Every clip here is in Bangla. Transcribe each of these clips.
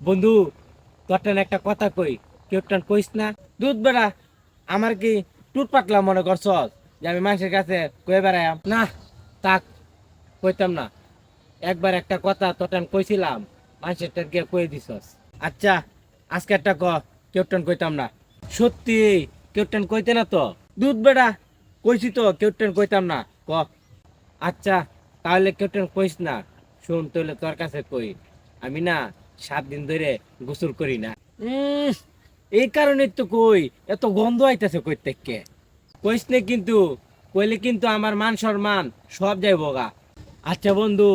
বন্ধু তোরটান একটা কথা কই কেউটান কইস না? দুধ বেড়া, আমার কি টুট পাকলা মনে করছ যে আমি মানুষের কাছে কয়ে বেড়াইম না তাক কইতাম না। একবার একটা কথা তোটান কইছিলাম, মানুষের গিয়ে কয়ে দিছস। আচ্ছা আজকে একটা ক কেউটান কইতাম না। সত্যি কেউটান কইতে না তো? দুধ বেড়া, কইছি তো, কেউ কেউটান কইতাম না। ক। আচ্ছা তাহলে কেউটান কইস না। শুন, তাহলে তোর কাছে কই। আমি না সাত দিন ধরে গোসল করি না। এই কারণে তো কই, এত গন্ধ আইতেছে কই থেকে কইস নে কিন্তু, কইলে কিন্তু আমার মান সম্মান সব যাইব গা আচ্ছা বন্ধু,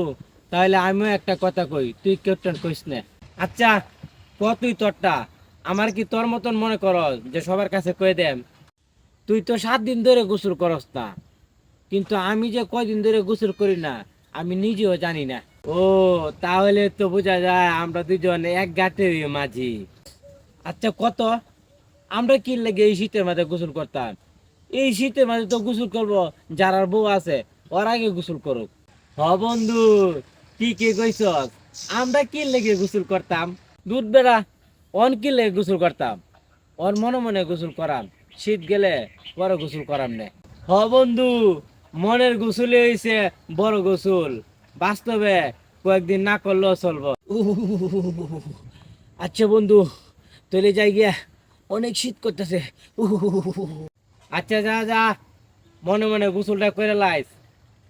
তাহলে আমিও একটা কথা কই, তুই কেউটান কইস না? আচ্ছা ক তুই তোরটা? আমার কি তোর মতন মনে কর যে সবার কাছে কয়ে দেম? তুই তো সাত দিন ধরে গোসল করস না কিন্তু আমি যে কয়দিন ধরে গোসল করি না, আমি নিজেও জানি না। ও, তাহলে তো বোঝা যায় আমরা দুজন এক গাটের মাঝি। আচ্ছা কত? আমরা কি লেগে এই শীতের মাঝে গোসল করতাম? এই শীতের মাঝে তো গোসল করব, যার বউ আছে, ওর আগে গোসল করুক। হ বন্ধু কি কি কইস আমরা কি লেগে গোসল করতাম? দুধ বেড়া, অন কি লেগে গোসল করতাম? ওর মনে মনে গোসল করাম, শীত গেলে বড় গোসল করাম নে। হ বন্ধু, মনের গোসলে হইছে বড় গোসল। বাস্তবে কয়েকদিন না করলেও চলবো। আচ্ছা বন্ধু তৈরি যাই গিয়া। অনেক শীত করতেছে। আচ্ছা যা যা। মনে মনে গোসলটা করে লাইস।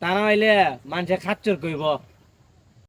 তা না হইলে মানুষে খাচ্চর কইব।